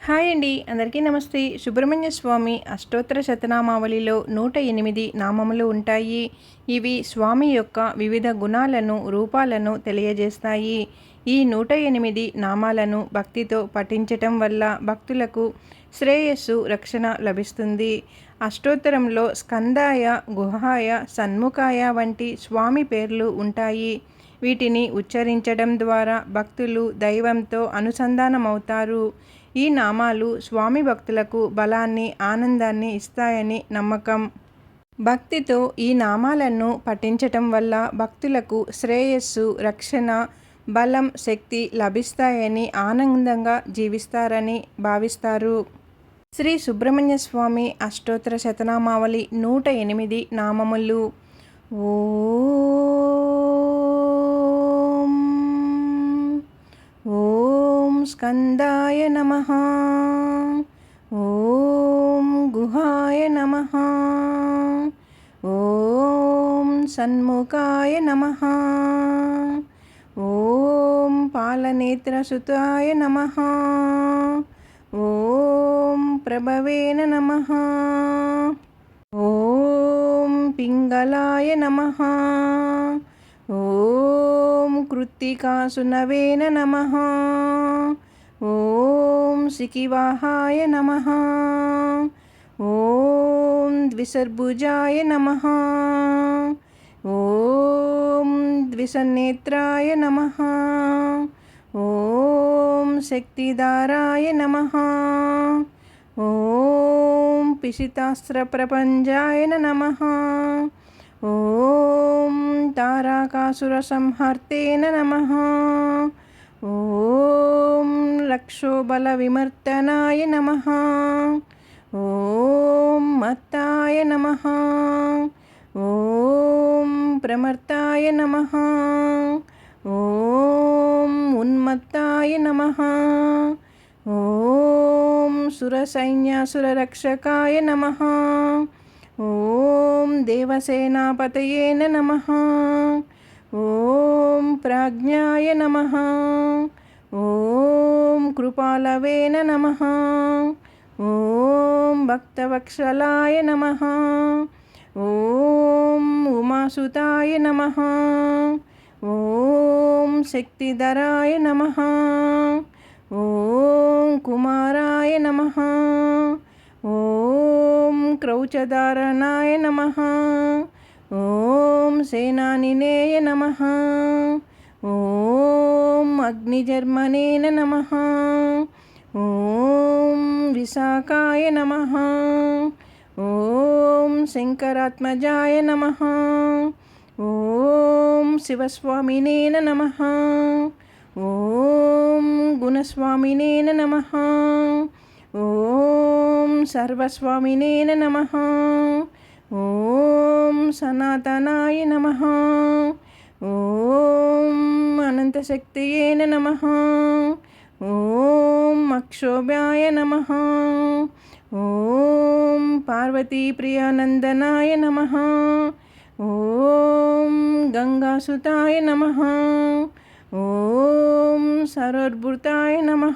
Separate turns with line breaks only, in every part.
Hi అండి. అందరికీ నమస్తే. సుబ్రహ్మణ్య స్వామి అష్టోత్తర శతనామావళిలో నూట ఎనిమిది నామములు ఉంటాయి. ఇవి స్వామి యొక్క వివిధ గుణాలను రూపాలను తెలియజేస్తాయి. ఈ నూట ఎనిమిది నామాలను భక్తితో పఠించటం వల్ల భక్తులకు శ్రేయస్సు రక్షణ లభిస్తుంది. అష్టోత్తరంలో స్కందాయ గుహాయ సన్ముఖాయ వంటి స్వామి పేర్లు ఉంటాయి. వీటిని ఉచ్చరించడం ద్వారా భక్తులు దైవంతో అనుసంధానమవుతారు. ఈ నామాలు స్వామి భక్తులకు బలాన్ని ఆనందాన్ని ఇస్తాయని నమ్మకం. భక్తితో ఈ నామాలను పఠించటం వల్ల భక్తులకు శ్రేయస్సు రక్షణ బలం శక్తి లభిస్తాయని ఆనందంగా జీవిస్తారని భావిస్తారు. శ్రీ సుబ్రహ్మణ్య స్వామి అష్టోత్తర శతనామావళి నూట ఎనిమిది నామములు. ఓ ఓం స్కందాయ నమ. ఓం గుహాయ నమ. ఓం సన్ముఖాయ నమ. ఓం పాలనేత్రసుతాయ నమ. ఓం ప్రభవేన నమ. ఓం పింగళాయ నమ. ఓం కృత్తికాసునవేన నమ. ఓం శిఖివాహాయ నమ ఓం ద్విసర్భుజాయ నమ ఓం ద్విసన్నేత్రాయ నమ ఓం శక్తిదారాయ నమ ఓం పిశితాస్త్రప్రపంచాయ నమ ఓం తారాకాసురసంహర్తేన నమ ఓం లక్షోబల విమర్తనాయ నమ. ఓం మత్తాయ నమ. ఓం ప్రమర్తాయ నమ. ఓం ఉన్మత్తాయ నమ. ఓం సురసైన్యాసురరక్షకాయ నమ. ఓం దేవసేనాపతయే నమ. ఓం ప్రాజ్ఞాయ నమ. ఓం కృపాలవేన నమ. ఓం భక్తవక్షలాయ నమ. ఓం ఉమాసుతాయ నమ. ఓం శక్తిధరాయ నమ. ఓం కుమారాయ నమ. ఓం క్రౌచధారణాయ నమ. ఓం సేనానినేయ నమ. ఓం అగ్నిజర్మనేన నమ. ఓం విశాఖాయ నమ. ఓం శంకరాత్మజాయ నమ. ఓం శివస్వామినేన నమ. ఓం గుణస్వామినేన నమ. ఓం సర్వస్వామినేన నమ. ఓం సనాతనాయ నమ. ఓం అనంతశక్తియేన నమ. ఓం అక్షోభ్యాయ నమ. ఓం పార్వతీప్రియానందనాయ నమ. ఓం గంగాసుతాయ నమ. ఓం సరోద్భృతాయ నమ.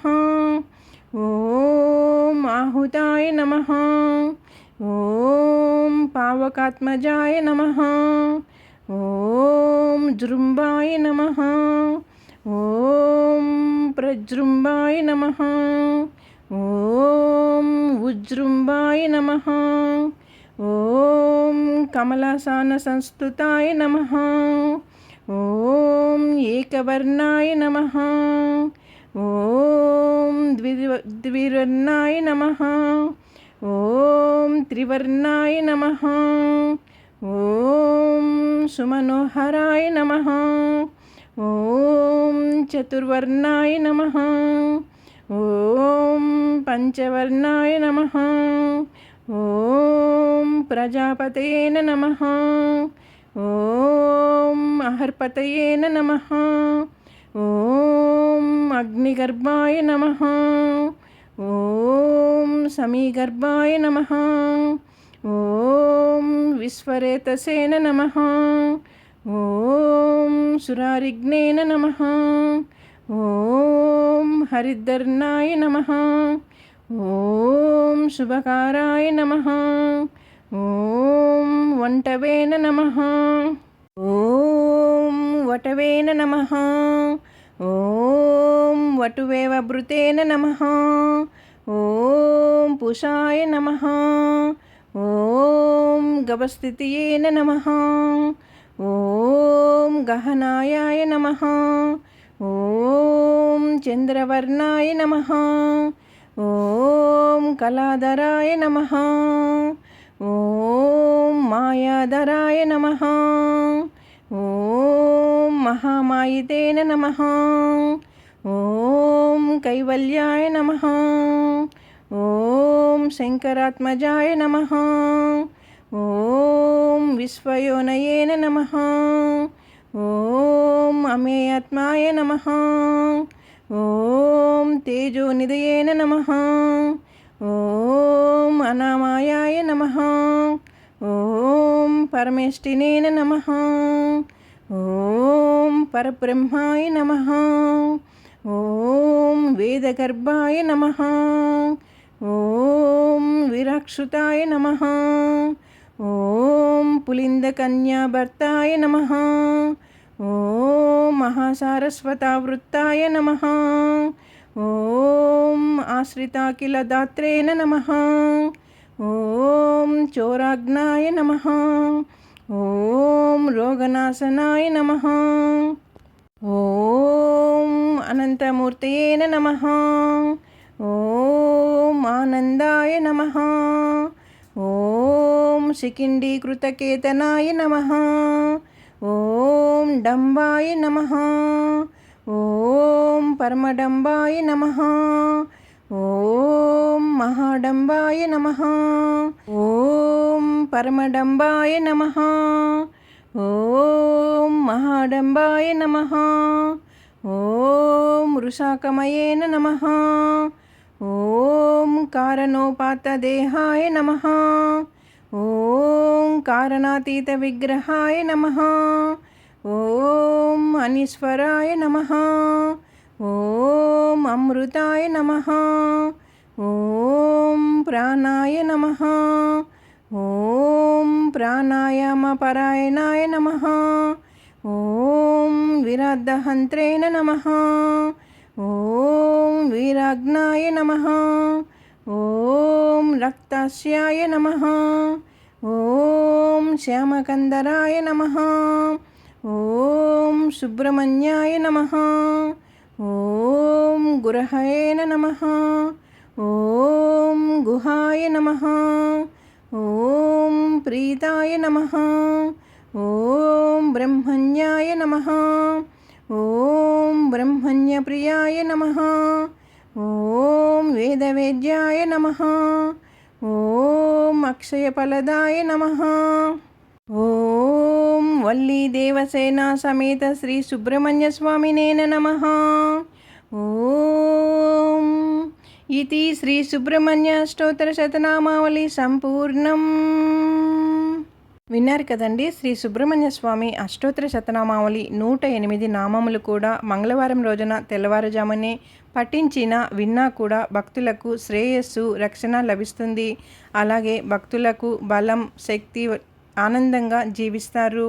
ఓం ఆహుతాయ నమ. ఓం పావకాత్మజాయ నమ. ఓం జృంబాయ నమ. ఓం ప్రజృంబాయ నమ. ఓం ఉజృంబాయ నమ. ఓం కమలాసాన సంస్థుతాయ నమ. ఓం ఏకవర్ణాయ నమ. ఓం ద్వి ద్వివర్ణాయ నమ. ఓం త్రివర్ణాయ నమ. ఓం సుమనోహరాయ నమ. ఓం చతుర్వర్ణాయ నమ. ఓం పంచవర్ణాయ నమ. ఓం ప్రజాపతేన నమ. ఓం అహర్పతయేన నమ. ఓం అగ్నిగర్భాయ నమ. ఓం సమీగర్భాయ నమ. ఓం విశ్వరేతసేన నమ. ఓం సురారిఘ్నేన నమ. ఓం హరిదర్ణాయ నమ. ఓం శుభకారాయ నమ. ఓం వంటవేన నమ. ఓం వటవేన నమ. ఓం వటువేవ భృతేన నమ. ఓం పుషాయ నమ. ఓం గవస్థితియేన నమ. ఓం గహనాయాయ నమ. ఓం చంద్రవర్ణాయ నమ. ఓం కళాధరాయ నమ. ఓం మాయాధరాయ నమ. ఓం మహామాయితేన నమ. ఓం కైవల్యాయ నమ. ఓం శంకరాత్మజాయ నమ. ఓం విశ్వయోనయేన నమ. ఓం అమేయాత్మాయ నమ. ఓం తేజోనిదయేన నమ. ఓం అనామాయాయ నమ. ఓం పరమేష్టినేన నమ. ఓం పరబ్రహ్మాయ నమ. ఓం వేదగర్భాయ నమ. ఓం విరాక్షుతాయ నమ. ఓం పులిందకన్యాభర్తాయ నమ. ఓం మహాసారస్వతావృత్తాయ నమ. ఓం ఆశ్రితాఖిలదాత్రేణ నమ. ఓం చోరాగ్నాయ నమ. ఓం రోగనాశనాయ నమ. ఓం అనంతమూర్తయే నమ. ఓం ఆనందాయ నమ. ఓం శిఖిండీకృతకేతనాయ నమ. ఓం డంబాయ నమ. ఓం పరమడంబాయ నమ. ఓం మహాడంబాయ నమ. ఓం పరమడంబాయ నమ. ఓం మహాడంబాయ నమ. ఓం వృషాకమయేన నమ. ఓం కారణోపాతదేహాయ నమ. ఓం కారణాతీత విగ్రహాయ నమ. ఓం అనీశ్వరాయ నమ. ఓం అమృతాయ నమ. ఓం ప్రాణాయ నమ. ఓం ప్రాణాయామ పరాయణాయ నమ. ఓం విరాద్దహంత్రేణ నమ. ఓం వీరాగ్నాయ నమ. ఓం రక్తాస్యాయ నమ. ఓం శ్యామకందరాయ నమ. ఓం సుబ్రహ్మణ్యాయ నమ. ఓం గురహయేన నమ. ఓం గుహాయ నమ. ఓం ప్రీతాయ నమ. ఓం బ్రహ్మణ్యాయ నమ. ఓం బ్రహ్మణ్యప్రియాయ నమ. ఓం వేదవేద్యాయ నమ. ఓం అక్షయఫలదాయ నమ. ఓం వల్లీ దేవసేనా సమేత శ్రీ సుబ్రహ్మణ్య స్వామినేన నమ. ఓం ఇది శ్రీ సుబ్రహ్మణ్య స్తోత్ర శతనామావళి సంపూర్ణం. విన్నారు కదండి శ్రీ సుబ్రహ్మణ్య స్వామి అష్టోత్తర శతనామావళి నూట ఎనిమిది నామములు కూడా మంగళవారం రోజున తెల్లవారుజామునే పఠించిన విన్నా కూడా భక్తులకు శ్రేయస్సు రక్షణ లభిస్తుంది. అలాగే భక్తులకు బలం శక్తి ఆనందంగా జీవిస్తారు.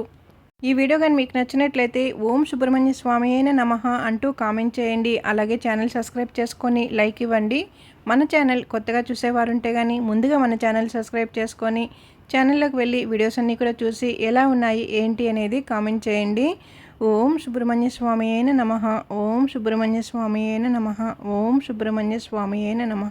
ఈ వీడియో కానీ మీకు నచ్చినట్లయితే ఓం సుబ్రహ్మణ్య స్వామి అయిన నమ అంటూ కామెంట్ చేయండి. అలాగే ఛానల్ సబ్స్క్రైబ్ చేసుకొని లైక్ ఇవ్వండి. మన ఛానల్ కొత్తగా చూసేవారుంటే కానీ ముందుగా మన ఛానల్ సబ్స్క్రైబ్ చేసుకొని ఛానల్లోకి వెళ్ళి వీడియోస్ అన్నీ కూడా చూసి ఎలా ఉన్నాయి ఏంటి అనేది కామెంట్ చేయండి. ఓం సుబ్రహ్మణ్య స్వామి అయిన నమ ఓం సుబ్రహ్మణ్య స్వామి అయిన నమ ఓం సుబ్రహ్మణ్య స్వామి అయిన నమ.